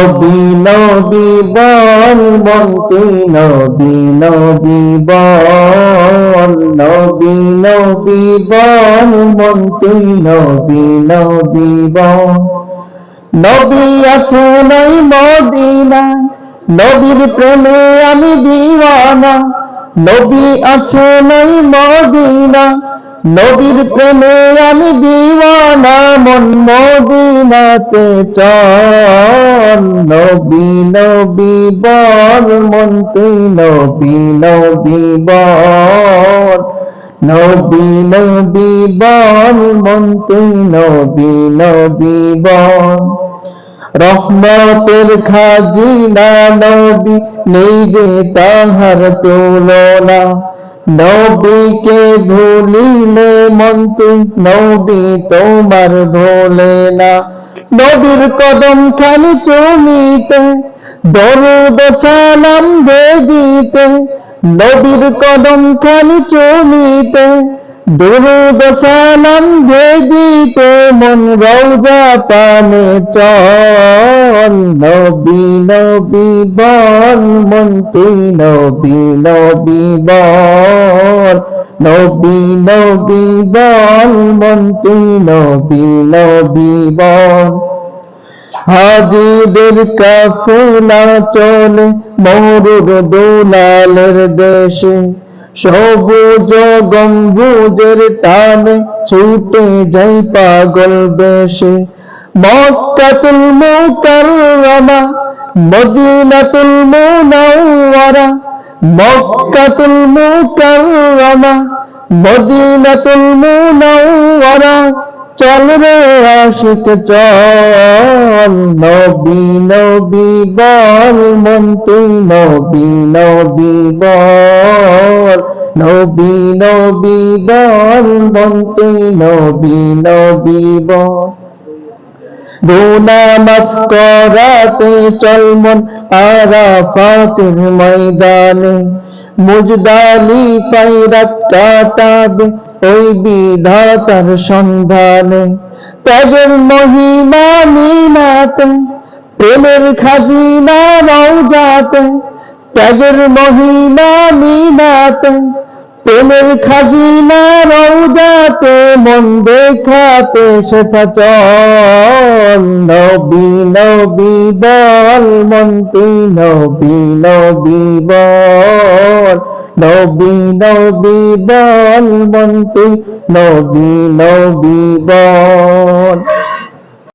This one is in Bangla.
নবী নবী বল মন তুই নবী নবী বল, নবী নবী বল মন নবী নবী বল। নবী আছে নাই মদিনায়, নবীর প্রেমে আমি দিওয়ানা। নবী আছে নাই মদিনা নবীর প্রেমে আমি দিওয়ানা, মন মদিনাতে চল। নবী নবী বল, মন নবী নবী বল। নবী নবী বল, মন নবী নবী বল। রহমতের খাজিনা নবী যে তাহার তুলনা। নবীকে ভুলিলে মন তুই নবী তোমার ভোলে না। নবীর কদম খানি চুমিতে, দরুদ চালাম বেদিতে, নবীর কদম খানি চুমিতে দুরুদ ভেদিতে মন রৌজা পানে চল, নবী নবী বল মন তুই নবী নবী বল নবী নবী হাজিদের কাফেলা চলে মরুর দুলালের দেশে। সবুজ গম্বুজের টানে ছুটে যাই পাগল বেশে। মক্কাতুল মুকাররমা, মদিনাতুল মুনাওয়ারা, মক্কাতুল মুকাররমা, মদিনাতুল মুনাওয়ারা। চল রে আশিক, চল। নবী নবী বল মন নবী নবী বল। নবী নবী বল মন নবী নবী বল। গুনা করাতে চল মন আরাফাতের ময়দানে। মুজদালি পাইরাত কাটাবে, ওই বিধাতার সন্ধানে। ত্যাগের মহিমা মিনাতে, প্রেমের খাজিনা রওজাতে, ত্যাগের মহিমা মিনাতে প্রেমের খাজিনা রওজাতে মন দেখাতে সেটা চল নবী নবী বল মন তুই নবী নবী বল। নবী নবী বল মন তুই নবী নবী বল।